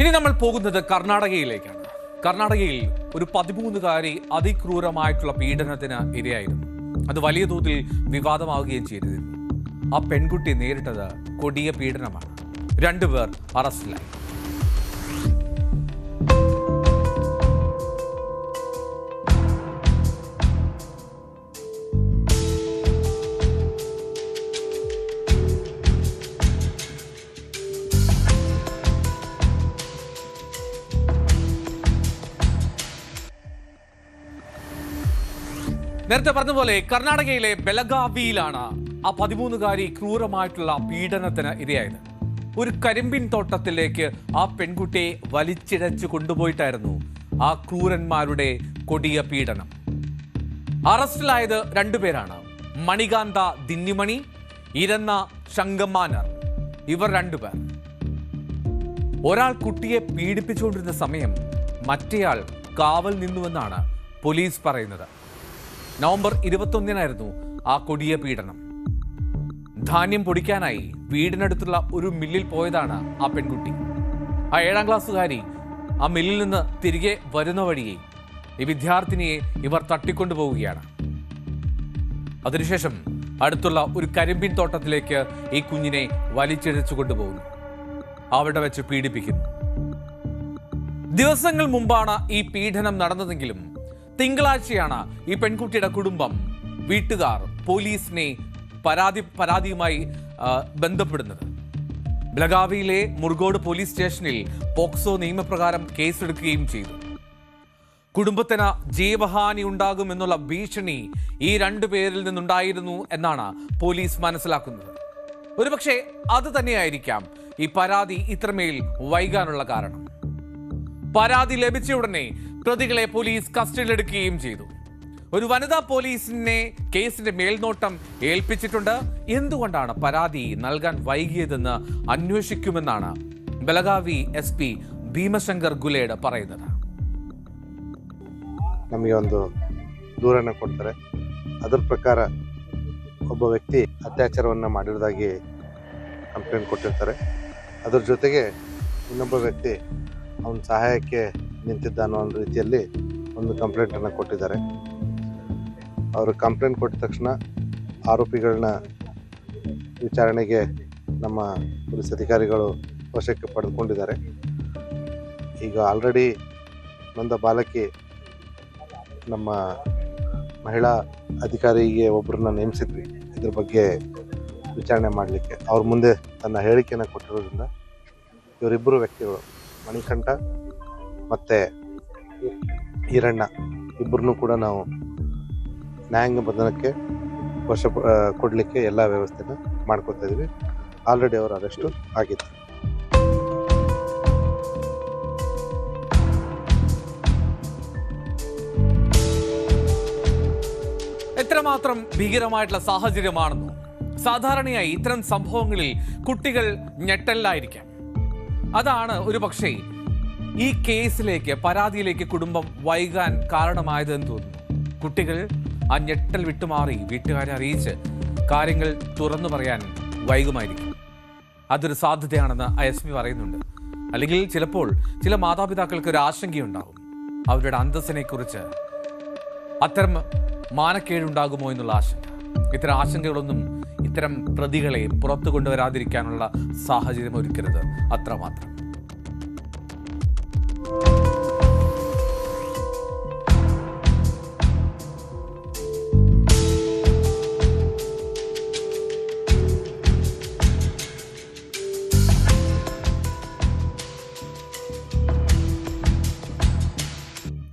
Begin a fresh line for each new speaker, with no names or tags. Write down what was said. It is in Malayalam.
ഇനി നമ്മൾ പോകുന്നത് കർണാടകയിലേക്കാണ്. കർണാടകയിൽ ഒരു പതിമൂന്നുകാരി അതിക്രൂരമായിട്ടുള്ള പീഡനത്തിന് ഇരയായിരുന്നു. അത് വലിയ തോതിൽ വിവാദമാവുകയും ചെയ്തിരുന്നു. ആ പെൺകുട്ടി നേരിട്ടത് കൊടിയ പീഡനമാണ്. രണ്ടുപേർ അറസ്റ്റിലായി. നേരത്തെ പറഞ്ഞ കർണാടകയിലെ ബലഗാവിയിലാണ് ആ പതിമൂന്നുകാരി ക്രൂരമായിട്ടുള്ള പീഡനത്തിന് ഇരയായത്. ഒരു കരിമ്പിൻ തോട്ടത്തിലേക്ക് ആ പെൺകുട്ടിയെ വലിച്ചിഴച്ച് കൊണ്ടുപോയിട്ടായിരുന്നു ആ ക്രൂരന്മാരുടെ കൊടിയ പീഡനം. അറസ്റ്റിലായത് രണ്ടുപേരാണ് മണികാന്ത ദിന്നിമണി ഇരന്ന ശങ്കമാനർ ഇവർ രണ്ടുപേർ ഒരാൾ കുട്ടിയെ പീഡിപ്പിച്ചുകൊണ്ടിരുന്ന സമയം മറ്റേയാൾ കാവൽ നിന്നുവെന്നാണ് പോലീസ് പറയുന്നത്. നവംബർ ഇരുപത്തൊന്നിനായിരുന്നു ആ കൊടിയ പീഡനം. ധാന്യം പൊടിക്കാനായി വീടിനടുത്തുള്ള ഒരു മില്ലിൽ പോയതാണ് ആ പെൺകുട്ടി. ആ ഏഴാം ക്ലാസ്സുകാരി ആ മില്ലിൽ നിന്ന് തിരികെ വരുന്ന വഴിയെ ഈ വിദ്യാർത്ഥിനിയെ ഇവർ തട്ടിക്കൊണ്ടുപോവുകയാണ് അതിനുശേഷം അടുത്തുള്ള ഒരു കരിമ്പിൻ തോട്ടത്തിലേക്ക് ഈ കുഞ്ഞിനെ വലിച്ചിഴച്ചു കൊണ്ടുപോകുന്നു അവിടെ വെച്ച് പീഡിപ്പിക്കുന്നു. ദിവസങ്ങൾ മുമ്പാണ് ഈ പീഡനം നടന്നതെങ്കിലും തിങ്കളാഴ്ചയാണ് ഈ പെൺകുട്ടിയുടെ കുടുംബം വീട്ടുകാർ പോലീസിനെ പരാതി പരാതിയുമായി ബന്ധപ്പെടുന്നത്. ബലഗാവിയിലെ മുർഗോഡ് പോലീസ് സ്റ്റേഷനിൽ പോക്സോ നിയമപ്രകാരം കേസെടുക്കുകയും ചെയ്തു. കുടുംബത്തിന് ജീവഹാനി ഉണ്ടാകുമെന്നുള്ള ഭീഷണി ഈ രണ്ടു പേരിൽ നിന്നുണ്ടായിരുന്നു എന്നാണ് പോലീസ് മനസ്സിലാക്കുന്നത്. ഒരുപക്ഷെ അത് തന്നെയായിരിക്കാം ഈ പരാതി ഇത്രമേൽ വൈകാനുള്ള കാരണം. പരാതി ലഭിച്ച ഉടനെ പ്രതികളെ പോലീസ് കസ്റ്റഡിയിലെടുക്കുകയും ചെയ്തു ഒരു വനിതാ പോലീസിനെ കേസിന്റെ മേൽനോട്ടം ഏൽപ്പിച്ചിട്ടുണ്ട് എന്തുകൊണ്ടാണ് പരാതി നൽകാൻ വൈകിയതെന്ന് അന്വേഷിക്കുമെന്നാണ് ബലഗാവി എസ് പി ഭീമശങ്കർ ഗുലേഡ് പറയുന്നത്
ನಮಗೆ ಒಂದು ದೂರನ್ನು ಕೊಡ್ತಾರೆ ಅದ್ರ ಪ್ರಕಾರ ಒಬ್ಬ ವ್ಯಕ್ತಿ ಅತ್ಯಾಚಾರವನ್ನು ಮಾಡಿರೋದಾಗಿ ಕಂಪ್ಲೇಂಟ್ ಕೊಟ್ಟಿರ್ತಾರೆ ಅದ್ರ ಜೊತೆಗೆ ಇನ್ನೊಬ್ಬ ವ್ಯಕ್ತಿ ಅವನ ಸಹಾಯಕ್ಕೆ ನಿಂತಿದ್ದ ಅನ್ನೋ ಒಂದು ರೀತಿಯಲ್ಲಿ ಒಂದು ಕಂಪ್ಲೇಂಟನ್ನು ಕೊಟ್ಟಿದ್ದಾರೆ. ಅವರು ಕಂಪ್ಲೇಂಟ್ ಕೊಟ್ಟ ತಕ್ಷಣ ಆರೋಪಿಗಳನ್ನ ವಿಚಾರಣೆಗೆ ನಮ್ಮ ಪೊಲೀಸ್ ಅಧಿಕಾರಿಗಳು ವಶಕ್ಕೆ ಪಡೆದುಕೊಂಡಿದ್ದಾರೆ. ಈಗ ಆಲ್ರೆಡಿ ನೊಂದ ಬಾಲಕಿ ನಮ್ಮ ಮಹಿಳಾ ಅಧಿಕಾರಿಗೆ ಒಬ್ಬರನ್ನ ನೇಮಿಸಿದ್ವಿ. ಇದ್ರ ಬಗ್ಗೆ ವಿಚಾರಣೆ ಮಾಡಲಿಕ್ಕೆ. ಅವ್ರ ಮುಂದೆ ತನ್ನ ಹೇಳಿಕೆಯನ್ನು ಕೊಟ್ಟಿರೋದ್ರಿಂದ ಇವರಿಬ್ಬರು ವ್ಯಕ್ತಿಗಳು ಮಣಿಕಂಠ ಮತ್ತು ಈರಣ್ಣ ಇಬ್ಬರನ್ನೂ ಕೂಡ ನಾವು ನ್ಯಾಯಾಂಗ ಬಂಧನಕ್ಕೆ ವಶ ಕೊಡಲಿಕ್ಕೆ ಎಲ್ಲ ವ್ಯವಸ್ಥೆನ ಮಾಡ್ಕೊತಾ ಇದೀವಿ ಆಲ್ರೆಡಿ ಅವರು ಅರೆಸ್ಟು ಆಗಿತ್ತು
എത്രമാത്രം ഭീകരമായിട്ടുള്ള സാഹചര്യമാണെന്നോ സാധാരണയായി ഇത്തരം സംഭവങ്ങളിൽ കുട്ടികൾ ഞെട്ടലിലായിരിക്കാം അതാണ് ഒരു പക്ഷേ ഈ കേസിലേക്ക് പരാതിയിലേക്ക് കുടുംബം വൈകാൻ കാരണമായതെന്ന് തോന്നുന്നു. കുട്ടികൾ ആ ഞെട്ടൽ വിട്ടുമാറി വീട്ടുകാരെ അറിയിച്ച് കാര്യങ്ങൾ തുറന്നു പറയാൻ വൈകുമായിരിക്കും. അതൊരു സാധ്യതയാണെന്ന് പി പറയുന്നുണ്ട്. അല്ലെങ്കിൽ ചിലപ്പോൾ ചില മാതാപിതാക്കൾക്ക് ഒരു ആശങ്കയുണ്ടാകും. അവരുടെ അന്തസ്സിനെ കുറിച്ച് അത്തരം മാനക്കേടുണ്ടാകുമോ എന്നുള്ള ആശങ്ക. ഇത്തരം ആശങ്കകളൊന്നും ഇത്തരം പ്രതികളെ പുറത്തു കൊണ്ടുവരാതിരിക്കാനുള്ള സാഹചര്യം ഒരുക്കരുത്. അത്രമാത്രം.